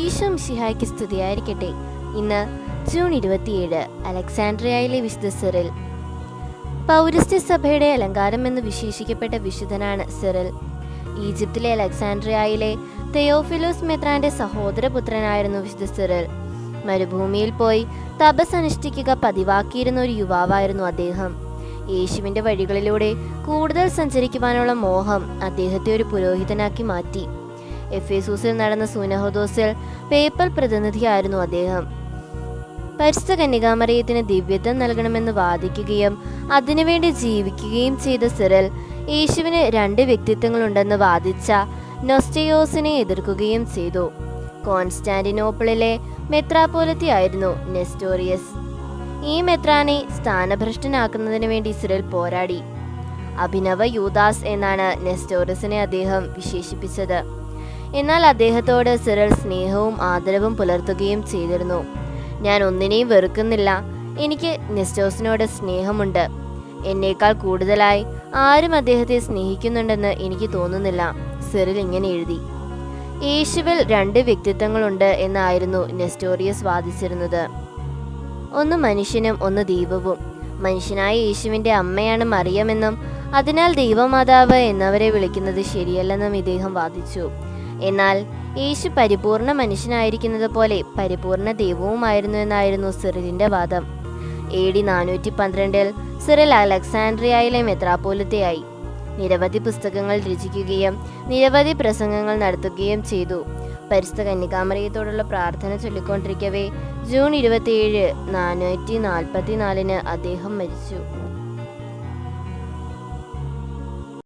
ഈശോ മിശിഹായ്ക്ക് സ്തുതിയായിരിക്കട്ടെ. ഇന്ന് ജൂൺ ഇരുപത്തിയേഴ് അലക്സാൻഡ്രിയയിലെ വിശുദ്ധ സിറിൽ. പൗരസ്ത്യ സഭയുടെ അലങ്കാരം എന്ന് വിശേഷിക്കപ്പെട്ട വിശുദ്ധനാണ് സിറിൽ. ഈജിപ്തിലെ അലക്സാൻഡ്രിയയിലെ തെയോഫിലോസ് മെത്രാന്റെ സഹോദരപുത്രനായിരുന്നു വിശുദ്ധ സിറിൽ. മരുഭൂമിയിൽ പോയി തപസ് അനുഷ്ഠിക്കുക പതിവാക്കിയിരുന്ന ഒരു യുവാവായിരുന്നു അദ്ദേഹം. യേശുവിന്റെ വഴികളിലൂടെ കൂടുതൽ സഞ്ചരിക്കുവാനുള്ള മോഹം അദ്ദേഹത്തെ ഒരു പുരോഹിതനാക്കി മാറ്റി. എഫേസൂസിൽ നടന്ന സുനഹദോസിൽ പേപ്പർ പ്രതിനിധിയായിരുന്നു അദ്ദേഹം. പരിശുദ്ധ കന്യകാമറിയത്തിന് ദിവ്യത്വം നൽകണമെന്ന് വാദിക്കുകയും അതിനുവേണ്ടി ജീവിക്കുകയും ചെയ്ത സിറൽ യേശുവിന് രണ്ട് വ്യക്തിത്വങ്ങളുണ്ടെന്ന് വാദിച്ച നൊസ്റ്റയോസിനെ എതിർക്കുകയും ചെയ്തു. കോൺസ്റ്റാന്റിനോപ്പിളിലെ മെത്രാപോലത്തി ആയിരുന്നു നെസ്റ്റോറിയസ്. ഈ മെത്രാനെ സ്ഥാനഭ്രഷ്ടനാക്കുന്നതിന് വേണ്ടി സിറൽ പോരാടി. അഭിനവ യൂദാസ് എന്നാണ് നെസ്റ്റോറിയസിനെ അദ്ദേഹം വിശേഷിപ്പിച്ചത്. എന്നാൽ അദ്ദേഹത്തോട് സിറൽ സ്നേഹവും ആദരവും പുലർത്തുകയും ചെയ്തിരുന്നു. ഞാൻ ഒന്നിനെയും വെറുക്കുന്നില്ല. എനിക്ക് നെസ്റ്റോസിനോട് സ്നേഹമുണ്ട്. എന്നേക്കാൾ കൂടുതലായി ആരും അദ്ദേഹത്തെ സ്നേഹിക്കുന്നുണ്ടെന്ന് എനിക്ക് തോന്നുന്നില്ല. സിറിൽ ഇങ്ങനെ എഴുതി. യേശുവിൽ രണ്ട് വ്യക്തിത്വങ്ങളുണ്ട് എന്നായിരുന്നു നെസ്റ്റോറിയസ് വാദിച്ചിരുന്നത്. ഒന്ന് മനുഷ്യനും ഒന്ന് ദൈവവും. മനുഷ്യനായ യേശുവിന്റെ അമ്മയാണ് മറിയമെന്നും അതിനാൽ ദൈവമാതാവ് എന്നവരെ വിളിക്കുന്നത് ശരിയല്ലെന്നും ഇദ്ദേഹം വാദിച്ചു. എന്നാൽ യേശു പരിപൂർണ മനുഷ്യനായിരിക്കുന്നത് പോലെ പരിപൂർണ ദൈവവുമായിരുന്നു എന്നായിരുന്നു സിറിലിന്റെ വാദം. എ ഡി നാനൂറ്റി പന്ത്രണ്ടിൽ സിറിൽ അലക്സാൻഡ്രിയയിലെ മെത്രാപോലത്തെയായി നിരവധി പുസ്തകങ്ങൾ രചിക്കുകയും നിരവധി പ്രസംഗങ്ങൾ നടത്തുകയും ചെയ്തു. പരിസ്ഥ കന്യകാമറിയത്തോടുള്ള പ്രാർത്ഥന ചൊല്ലിക്കൊണ്ടിരിക്കവേ ജൂൺ ഇരുപത്തിയേഴ് നാനൂറ്റി നാൽപ്പത്തിനാലിന് അദ്ദേഹം മരിച്ചു.